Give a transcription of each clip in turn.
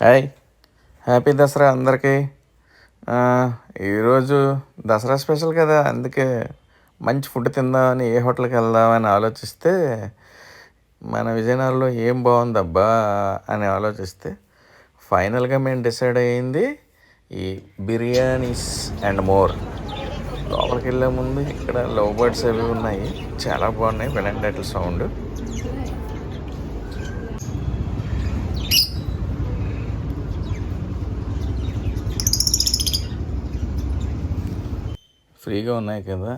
Hi. Happy Dasara అందరికీ. ఈరోజు Dasara special కదా అందుకే మంచి ఫుడ్ తిందామని ఏ హోటల్కి వెళ్దామని ఆలోచిస్తే మన విజయనగరంలో ఏం బాగుందబ్బా అని ఆలోచిస్తే ఫైనల్గా మేము డిసైడ్ అయ్యింది ఈ బిర్యానీస్ అండ్ మోర్. లోపలికి వెళ్ళే ముందు ఇక్కడ లవ్ బర్డ్స్ అవి ఉన్నాయి చాలా బాగున్నాయి వినండి అట్ల సౌండ్. ఫ్రీగా ఉన్నాయి కదా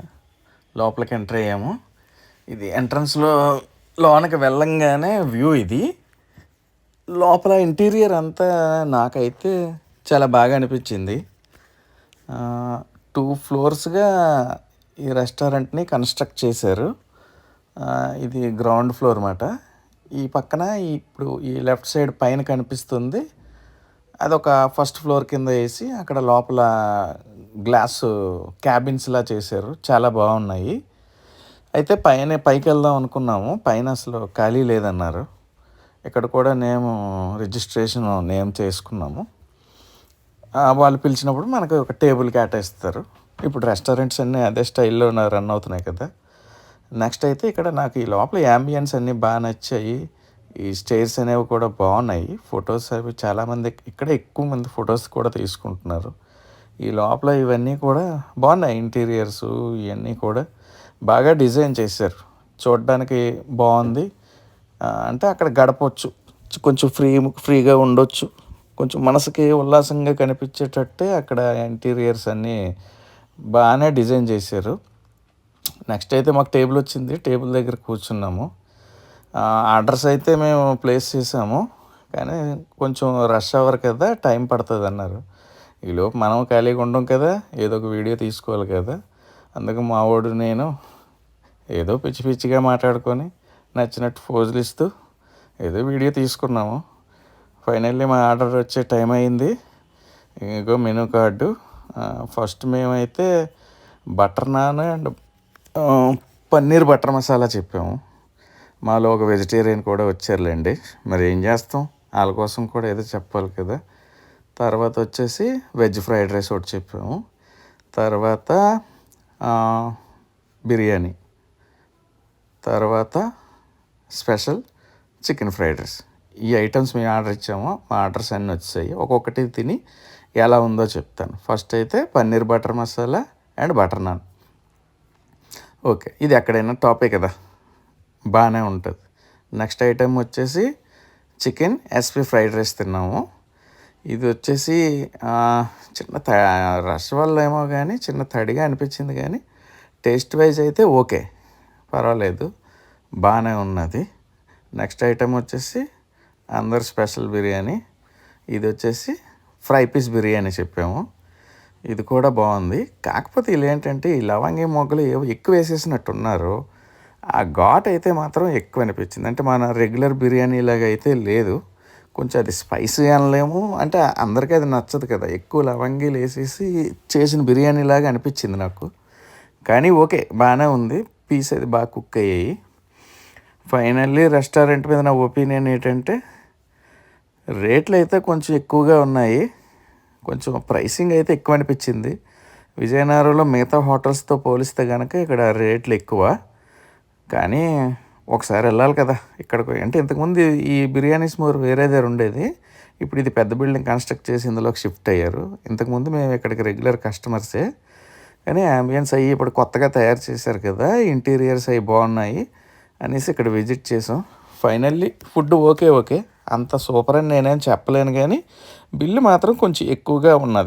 లోపలికి ఎంటర్ అయ్యాము. ఇది ఎంట్రన్స్లో లోనకి వెళ్ళంగానే వ్యూ ఇది. లోపల ఇంటీరియర్ అంతా నాకైతే చాలా బాగా అనిపించింది. టూ ఫ్లోర్స్గా ఈ రెస్టారెంట్ని కన్స్ట్రక్ట్ చేశారు. ఇది గ్రౌండ్ ఫ్లోర్ అన్నమాట. ఈ పక్కన ఇప్పుడు ఈ లెఫ్ట్ సైడ్ పైన కనిపిస్తుంది. అదొక ఫస్ట్ ఫ్లోర్ కింద వేసి అక్కడ లోపల గ్లాస్ క్యాబిన్స్లా చేశారు. చాలా బాగున్నాయి. అయితే పైన పైకి వెళ్దాం అనుకున్నాము. పైన అసలు ఖాళీ లేదన్నారు. ఇక్కడ కూడా నేమ్ రిజిస్ట్రేషన్ నేమ్ చేసుకున్నాము. వాళ్ళు పిలిచినప్పుడు మనకు ఒక టేబుల్ కేటాయిస్తారు. ఇప్పుడు రెస్టారెంట్స్ అన్నీ అదే స్టైల్లో రన్ అవుతున్నాయి కదా. నెక్స్ట్ అయితే ఇక్కడ నాకు ఈ లోపల యాంబియన్స్ అన్నీ బాగా నచ్చాయి. ఈ స్టేర్స్ అనేవి కూడా బాగున్నాయి. ఫొటోస్ అవి చాలామంది ఇక్కడ ఎక్కువ మంది ఫొటోస్ కూడా తీసుకుంటున్నారు. ఈ లోపల ఇవన్నీ కూడా బాగున్నాయి ఇంటీరియర్స్ ఇవన్నీ కూడా బాగా డిజైన్ చేశారు. చూడడానికి బాగుంది. అంటే అక్కడ గడపవచ్చు కొంచెం ఫ్రీ ఫ్రీగా ఉండొచ్చు. కొంచెం మనసుకి ఉల్లాసంగా కనిపించేటట్టే అక్కడ ఇంటీరియర్స్ అన్నీ బాగానే డిజైన్ చేశారు. నెక్స్ట్ అయితే మాకు టేబుల్ వచ్చింది. టేబుల్ దగ్గర కూర్చున్నాము. అడ్రస్ ఆర్డర్స్ అయితే మేము ప్లేస్ చేసాము. కానీ కొంచెం రష్ అవర్ కదా టైం పడుతుంది అన్నారు. ఈలోపు మనం ఖాళీగా ఉండం కదా ఏదో ఒక వీడియో తీసుకోవాలి కదా. అందుకు మా వాడు నేను ఏదో పిచ్చి పిచ్చిగా మాట్లాడుకొని నచ్చినట్టు ఫోజులు ఇస్తూ ఏదో వీడియో తీసుకున్నాము. ఫైనల్లీ మా ఆర్డర్ వచ్చే టైం అయింది. ఇంకో మెనూ కార్డు. ఫస్ట్ మేమైతే butter naan and paneer butter masala చెప్పాము. మాలో ఒక వెజిటేరియన్ కూడా వచ్చారులేండి. మరి ఏం చేస్తాం? వాళ్ళ కోసం కూడా ఏదో చెప్పాలి కదా. తర్వాత వచ్చేసి వెజ్ ఫ్రైడ్ రైస్ ఒకటి చెప్పాము. తర్వాత బిర్యానీ. తర్వాత స్పెషల్ చికెన్ ఫ్రైడ్ రైస్. ఈ ఐటమ్స్ మేము ఆర్డర్ ఇచ్చాము. మా ఆర్డర్స్ అన్నీ వచ్చాయి. ఒక్కొక్కటి తిని ఎలా ఉందో చెప్తాను. ఫస్ట్ అయితే paneer butter masala and butter naan. Okay ఇది ఎక్కడైనా టాపే కదా. బాగానే ఉంటుంది. నెక్స్ట్ ఐటమ్ వచ్చేసి చికెన్ ఎస్పీ ఫ్రైడ్ రైస్ తిన్నాము. ఇది వచ్చేసి చిన్న త రష్ వల్ల ఏమో కానీ చిన్న తడిగా అనిపించింది కానీ టేస్ట్ వైజ్ అయితే ఓకే. పర్వాలేదు. బాగానే ఉన్నది. నెక్స్ట్ ఐటెం వచ్చేసి అందరు స్పెషల్ బిర్యానీ. ఇది వచ్చేసి ఫ్రై పీస్ బిర్యానీ చెప్పాము. ఇది కూడా బాగుంది. కాకపోతే ఇలా ఏంటంటే ఈ లవంగి మొగ్గలు ఏవో ఎక్కువ వేసేసినట్టున్నారు. ఆ ఘాట్ అయితే మాత్రం ఎక్కువ అనిపించింది. అంటే మన రెగ్యులర్ బిర్యానీ లాగా అయితే లేదు. కొంచెం అది స్పైసీ అనలేము. అంటే అందరికీ అది నచ్చదు కదా. ఎక్కువ లవంగీలు వేసేసి చేసిన బిర్యానీ లాగా అనిపించింది నాకు. కానీ ఓకే బాగానే ఉంది. పీస్ అది బాగా కుక్ అయ్యాయి. ఫైనల్లీ రెస్టారెంట్ మీద నా ఒపీనియన్ ఏంటంటే రేట్లు అయితే కొంచెం ఎక్కువగా ఉన్నాయి. కొంచెం ప్రైసింగ్ అయితే ఎక్కువ అనిపించింది. విజయనగరంలో మిగతా హోటల్స్తో పోలిస్తే కనుక ఇక్కడ రేట్లు ఎక్కువ. కానీ ఒకసారి వెళ్ళాలి కదా ఇక్కడికి అంటే ఇంతకుముందు ఈ బిర్యానీస్ మోర్ వేరే దగ్గర ఉండేది. ఇప్పుడు ఇది పెద్ద బిల్డింగ్ కన్స్ట్రక్ట్ చేసి ఇందులోకి షిఫ్ట్ అయ్యారు. ఇంతకుముందు మేము ఇక్కడికి రెగ్యులర్ కస్టమర్సే కానీ అంబియన్స్ అయ్యి ఇప్పుడు కొత్తగా తయారు చేశారు కదా ఇంటీరియర్స్ అవి బాగున్నాయి అనేసి ఇక్కడ విజిట్ చేసాం. Finally food okay okay. అంత సూపర్ అని నేనేం చెప్పలేను కానీ బిల్లు మాత్రం కొంచెం ఎక్కువగా ఉన్నది.